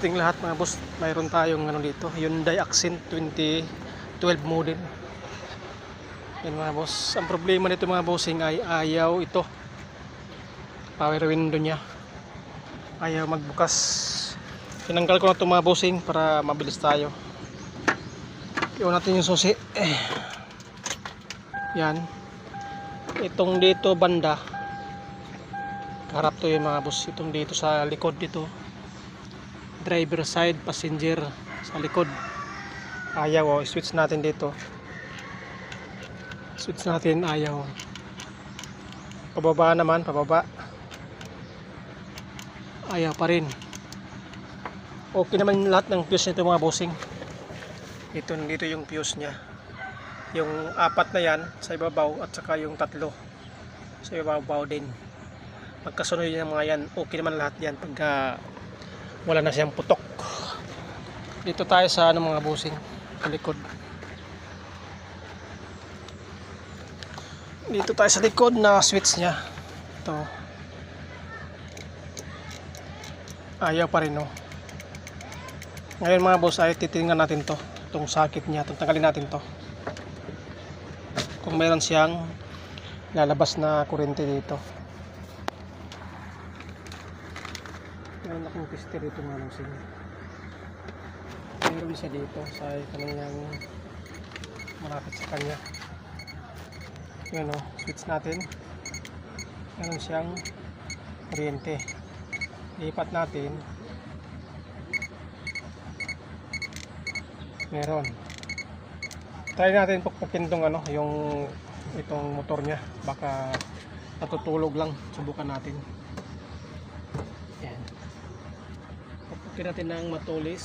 ating lahat mga boss, mayroon tayong ano dito, Hyundai Accent 2012 model. Yan mga boss. Ang problema nito mga bossing ay ayaw ito. Power window niya. Ayaw magbukas. Tinanggal ko na ito mga bossing para mabilis tayo. Iwan natin yung susi. Eh. Yan. Itong dito banda. Harap to yung mga boss. Itong dito sa likod dito driver side passenger sa likod. Ayaw oh, switch natin dito. Switch natin ayaw. Pababa naman pababa. Ayaw pa rin. Okay naman lahat ng fuse nito mga bossing. Ito dito yung fuse nya yung apat na yan sa ibabaw at saka yung tatlo sa ibabaw din. Pagkasunod yung mga yan. Okay naman lahat yan pagka wala na siyang putok. Dito tayo sa ano mga busing likod. Dito tayo sa likod na switch nya ito. Ayaw pa rin no? Ngayon mga boss ay titingnan natin to itong sakit nya tanggalin natin to. Kung meron siyang lalabas na kurente dito akong tester dito mga lusing meron siya dito sa kanyang malapit sa kanya. Yun o switch natin. Meron siyang kuryente. Lipat natin. Meron. Try natin pukpukin tong ano yung itong motor nya baka natutulog lang. Subukan natin Pagpukin natin ng matulis.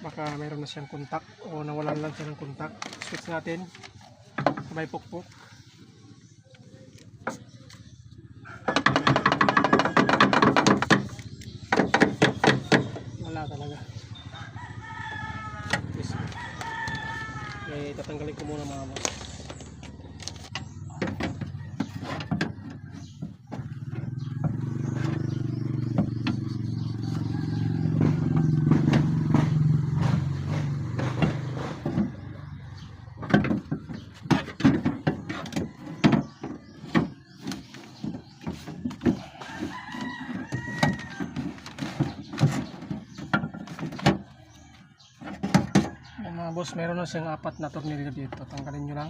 Baka mayroon na siyang kontak o nawalan lang siya ng kontak. Switch natin. Sabay pukpuk. Wala talaga. Okay, tatanggalin ko muna mga boss. Boss, meron na siyang apat na tornilyo dito. Tanggalin nyo lang.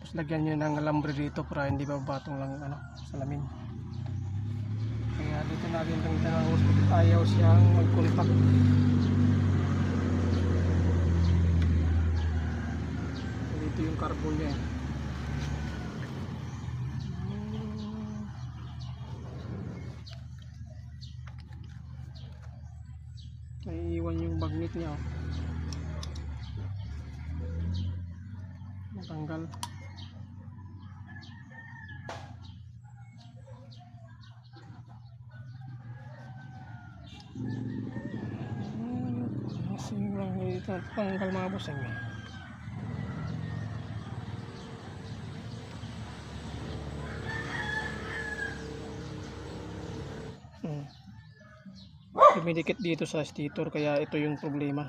Tapos lagyan nyo ng alambre dito para hindi ba batong lang ano, salamin. Kaya dito natin tinawos bakit ayaw siyang mag-contact. Dito yung carbon niya. eh. Naiiwan yung magnet niya. Oh. Natanggal. Kasi lang ito tanggal mga boss eh. Hmm. Dumidikit dito sa stator kaya ito yung problema.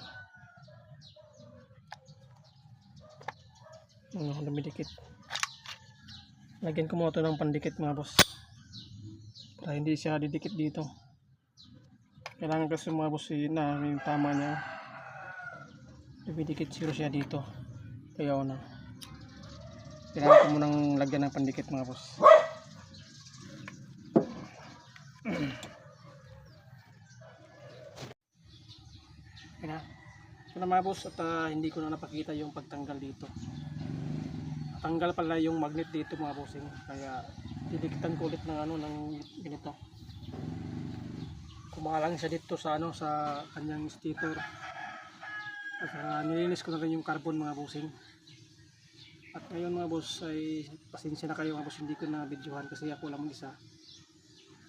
ano, dumidikit. Lagyan ko muna ito ng pandikit mga boss. Para hindi siya didikit dito. Kailangan kasi mga boss yun na yung tama niya. Dumidikit zero siya dito. Kaya ano. Kailangan ko munang lagyan ng pandikit mga boss. Kaya So na mga boss at ah, hindi ko na napakita yung pagtanggal dito tanggal pala yung magnet dito mga bossing kaya didikitan ko ulit ng ano ng ganito kumalang siya dito sa ano sa kanyang stator at uh, nilinis ko na rin yung carbon mga bossing at ngayon mga boss ay pasensya na kayo mga boss hindi ko na videohan kasi ako lang mag-isa.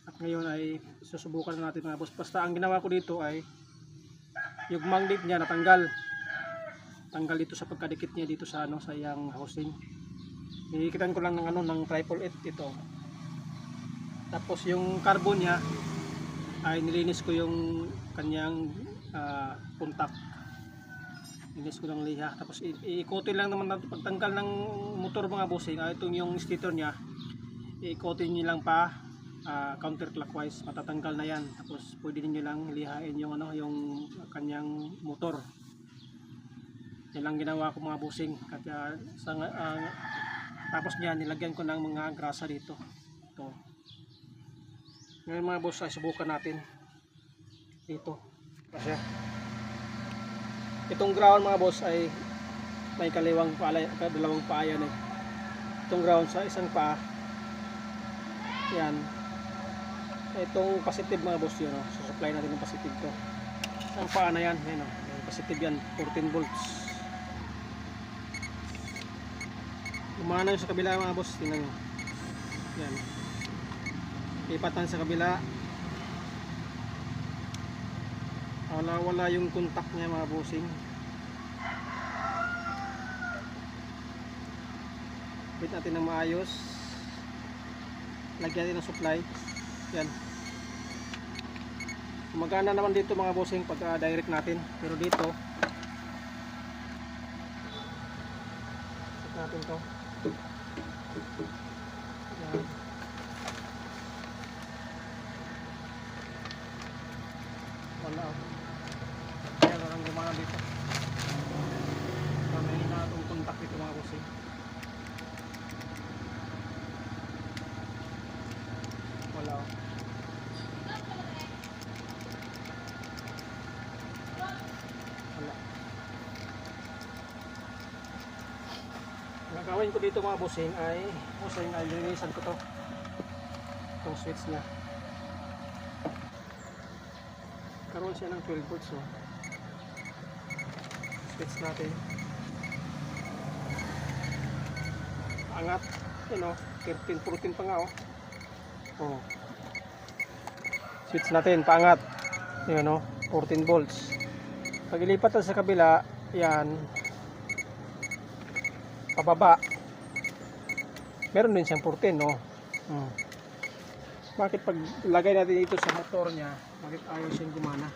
At ngayon ay susubukan na natin mga boss. Basta ang ginawa ko dito ay yung magnet niya natanggal. Tanggal dito sa pagkadikit niya dito sa ano sa yang housing. Dikitan ko lang ng ano ng triple 8 ito. Tapos yung carbon niya ay nilinis ko yung kanyang ah, puntak nilinis ko ng liha tapos iikotin lang naman natin. Pagtanggal ng motor mga bossing ah, itong yung stator niya iikotin nyo lang pa ah, counterclockwise. Matatanggal na yan. Tapos pwede niyo lang lihain yung ano yung kanyang motor. Yan lang ginawa ko mga bossing. Kaya sa ah, tapos niyan nilagyan ko ng mga grasa dito. Ito. Ngayon mga boss ay subukan natin. Dito kasi itong ground mga boss ay may kaliwang pala, dalawang paa yan eh. Itong ground sa isang paa yan. Itong positive mga boss yun oh. susupply natin ng positive to. Isang paa na yan yan oh. Positive yan 14 volts. Lumana yung sa kabila mga boss. Tingnan nyo. Yan. Ipatan sa kabila wala wala yung contact niya mga bossing. Wait natin ng maayos. Lagyan natin ng supply. Yan. Gumagana naman dito mga bossing pag ah, direct natin. Pero dito set natin to. Yan wala oh. kaya walang gumana dito may na itong contact dito mga bossing wala oh. wala ang gagawin ko dito mga bossing ay bossing ay linisan ko to. Itong switch niya karoon siya ng 12 volts oh. switch natin. Angat yun oh 13 14 pa nga oh. Oh. Switch natin paangat. Yun oh 14 volts. Pag ilipat sa kabila yan pababa. Meron din siyang 14 no? Hmm. bakit pag lagay natin ito sa motor niya bakit ayaw siyang gumana?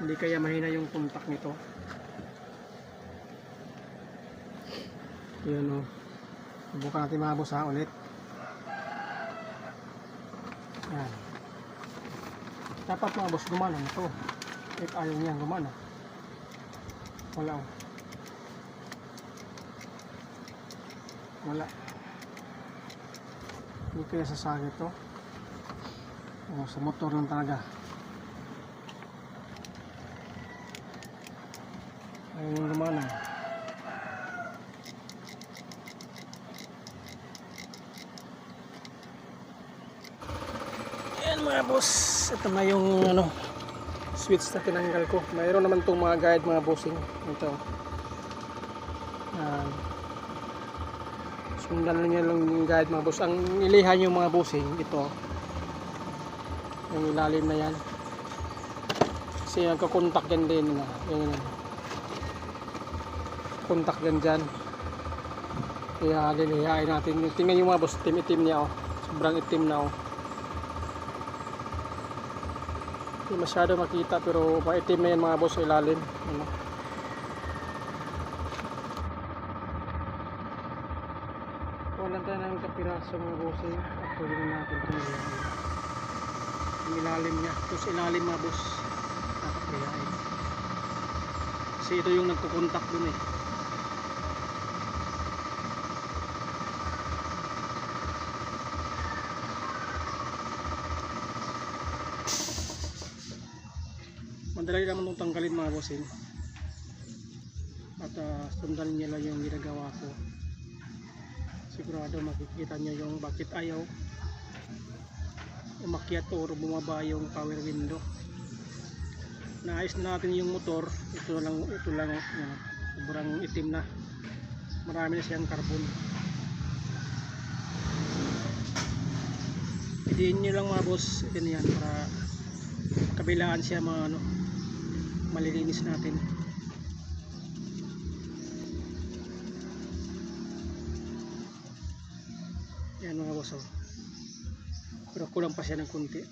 Hindi kaya mahina yung contact nito. Yun o subukan natin mga boss ulit. Yan. Dapat mga boss gumana na to kahit ayaw niya gumana. Wala o wala hindi kaya sasagi to o sa motor lang talaga ayaw niyang gumana Ayan mga boss, ito na yung ano, switch na tinanggal ko. Mayroon naman tong mga guide mga bossing. Ito. Ayan. Sundan lang niya lang yung guide mga boss. Ang ilihan yung mga bossing, ito. Yung ilalim na yan. Kasi nagkakontak yan din. Na. Yan, yan. Kontak yan dyan. Kaya lilihain natin. Tingnan yung mga boss, itim-itim niya oh. Sobrang itim na oh. Hindi masyado makita pero maitim na yan mga boss ilalim. Ano. Ng kapiraso mga bossing. At pwede na natin ito ilalim. Yung ilalim niya. Sa ilalim mga boss. Dapat kayain. Kasi ito yung nagkukontak dun eh. madali naman itong tanggalin mga bossing at uh, sundan nyo lang yung ginagawa ko sigurado makikita nyo yung bakit ayaw. Umakyat or bumaba yung power window. Naayos na natin yung motor. Ito lang ito lang yan, sobrang itim na. Marami na siyang carbon. Idiin nyo lang mga boss. Ganyan para kabilaan siya mga ano malilinis natin Ayan mga boss oh. Pero kulang pa siya ng kunti.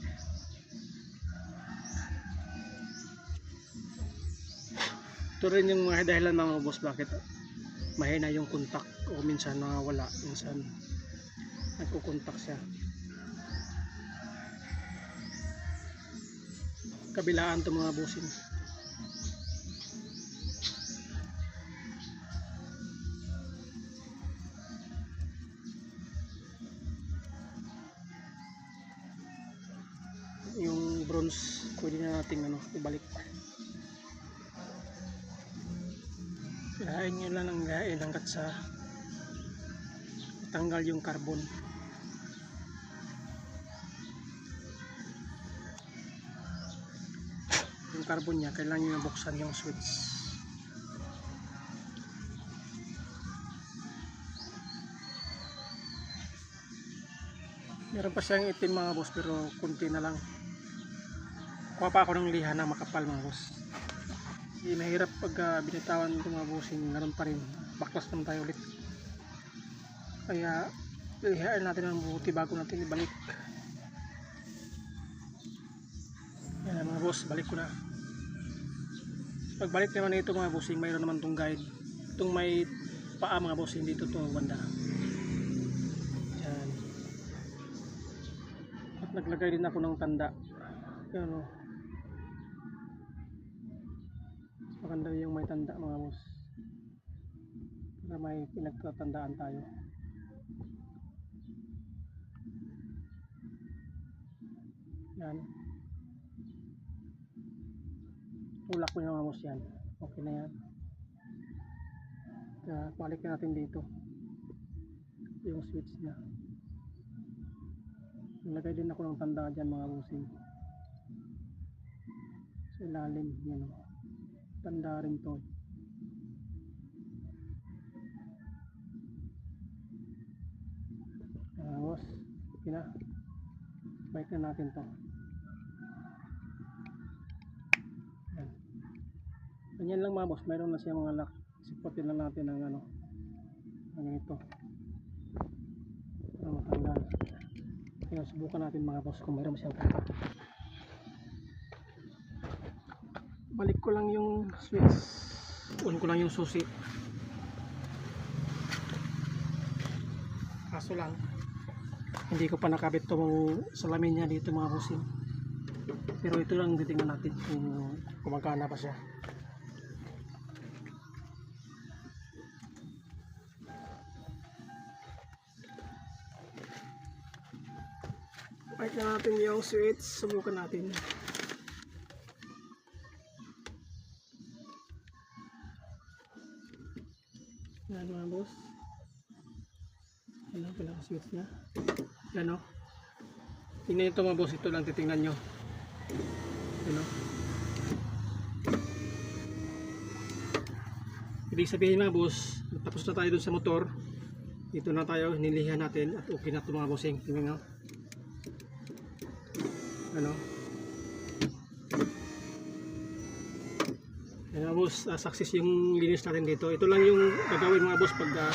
Ito rin yung mga dahilan mga boss bakit mahina yung kontak o minsan nawawala, minsan nagkukontak siya. Kabilaan to mga bossing. Bronze pwede na nating ano, ibalik. Gain nyo lang ng gain hanggat sa tanggal yung carbon. Yung carbon niya, kailangan nyo nabuksan yung switch. Meron pa siyang itim mga boss pero kunti na lang. Kuha pa ako ng liha na makapal mga boss. Hindi mahirap pag uh, binitawan ito mga bossing, naroon pa rin. Baklas naman tayo ulit. Kaya lihain natin ang buti bago natin ibalik. Yan mga boss, balik ko na. Pagbalik naman ito mga bossing, mayroon naman tong guide. Itong may paa mga bossing dito to banda. Yan. At naglagay din ako ng tanda. Yan o. Maganda yung may tanda mga boss. Para may pinagtatandaan tayo. Yan. Tulak ko yung mga boss yan. Okay na yan. Kaya balik natin dito. Yung switch niya. Nilagay din ako ng tanda dyan mga bossing. Sa ilalim. Yan o. Tanda rin to. Ah, boss. Okay na. Bike na natin to. Yan. Ganyan lang mga boss. Mayroon na siya mga lock. Sipotin lang natin ng ano. Ang ito. Para matanggal. Kaya subukan natin mga boss kung mayroon siyang kontak. Balik ko lang yung switch. On ko lang yung susi. Kaso lang, hindi ko pa nakabit tong salamin niya dito mga bossing. Pero ito lang titingnan natin kung kumagana pa siya. Balik na natin yung switch. Subukan natin. Boss. Lang pala ang switch niya. Yan o. Tingnan nyo ito mga boss. Ito lang titingnan nyo. Yan o. Ibig sabihin mga boss, tapos na tayo dun sa motor. Dito na tayo, nilihan natin at okay na ito mga bossing. Tingnan nyo. Ano? Yan mga boss, uh, success yung linis natin dito. Ito lang yung gagawin mga boss pag, ah,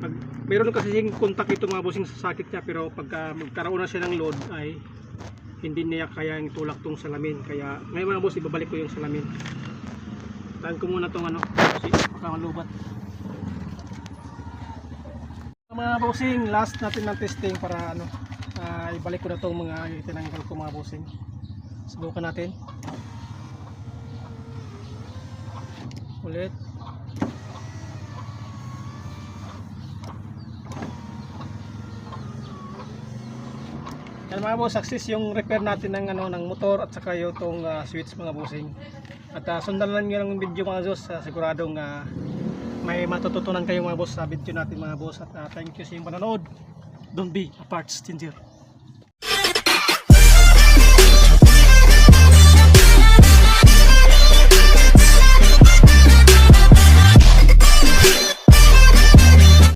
pag mayroon kasi yung kontak ito mga bossing sa sakit niya pero pagka magkaroon na siya ng load ay hindi niya kaya yung tulak tong salamin. Kaya ngayon mga boss, ibabalik ko yung salamin. Tahan ko muna tong ano, kasi baka malubat. Mga bossing, last natin ng testing para ano, ah, ibalik ko na tong mga tinanggal ko mga bossing. Subukan natin. Ulit yan mga boss success yung repair natin ng ano ng motor at saka yung tong ah, switch mga bossing. At uh, sundan lang nyo ng video mga boss uh, siguradong ah, may matututunan kayo mga boss sa video natin mga boss. At ah, thank you sa inyong panonood. Don't be a parts changer